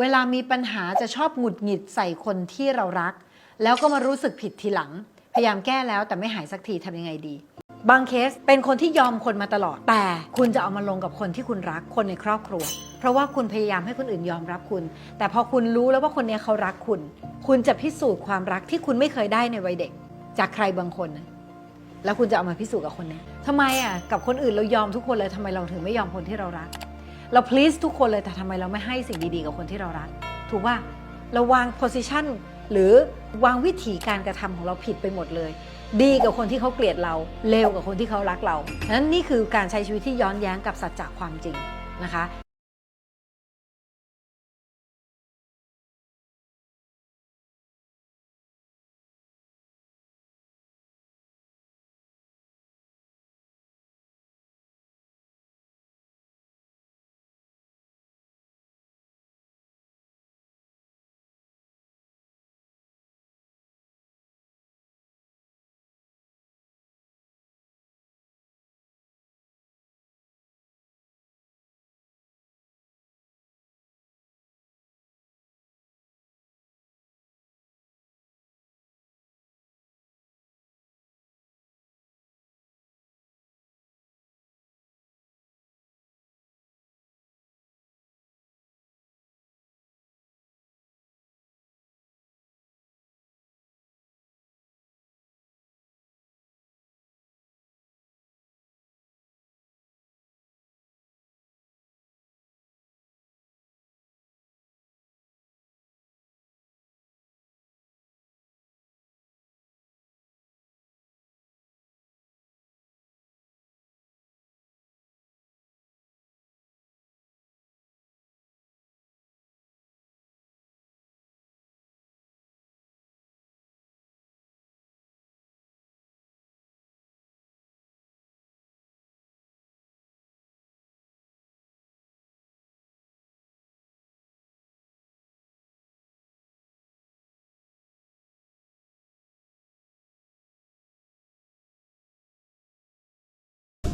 เวลามีปัญหาจะชอบหงุดหงิดใส่คนที่เรารัก แล้วก็มารู้สึกผิดทีหลัง พยายามแก้แล้วแต่ไม่หายสักทีทำยังไงดี บางเคสเป็นคนที่ยอมคนมาตลอด แต่คุณจะเอามาลงกับคนที่คุณรักคนในครอบครัว เพราะว่าคุณพยายามให้คนอื่นยอมรับคุณ แต่พอคุณรู้แล้วว่าคนนี้เขารักคุณ คุณจะพิสูจน์ความรักที่คุณไม่เคยได้ในวัยเด็ก จากใครบางคนนะแล้วคุณจะเอามาพิสูจน์กับคนนี้ทำไมอะกับคนอื่นเรายอมทุกคนเลยทำไมเราถึงไม่ยอมคนที่เรารัก เราพลีสทุกคนเลยแต่ทำไมเราไม่ให้สิ่งดีๆ กับคนที่เรารัก ถูกว่าเราวางโพสิชันหรือวางวิธีการกระทำของเราผิดไปหมดเลย ดีกับคนที่เขาเกลียดเราเลวกับคนที่เขารักเรานั้นนี่คือการใช้ชีวิตที่ย้อนแย้งกับสัจจะความจริงนะคะ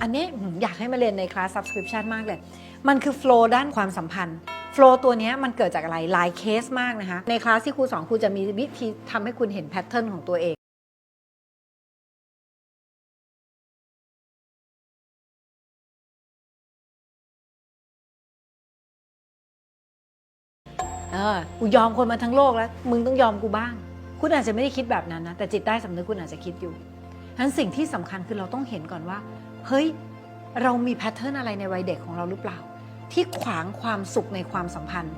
อันนี้อยากให้มาเรียนในคลาส subscription มากเลย มันคือ flow ด้านความสัมพันธ์ flow ตัวนี้มันเกิดจากอะไรหลายเคสมากนะคะ ในคลาสที่ครูสอนครูจะมีวิธีทำให้คุณเห็นแพทเทิร์นของตัวเองเออกูยอมคนมาทั้งโลกแล้ว มึงต้องยอมกูบ้าง คุณอาจจะไม่ได้คิดแบบนั้นนะ แต่จิตใต้สำนึกคุณอาจจะคิดอยู่ฉะนั้นสิ่งที่สำคัญคือเราต้องเห็นก่อนว่า เฮ้ย เรามีแพทเทิร์นอะไรในวัยเด็กของเราหรือเปล่า ที่ขวางความสุขในความสัมพันธ์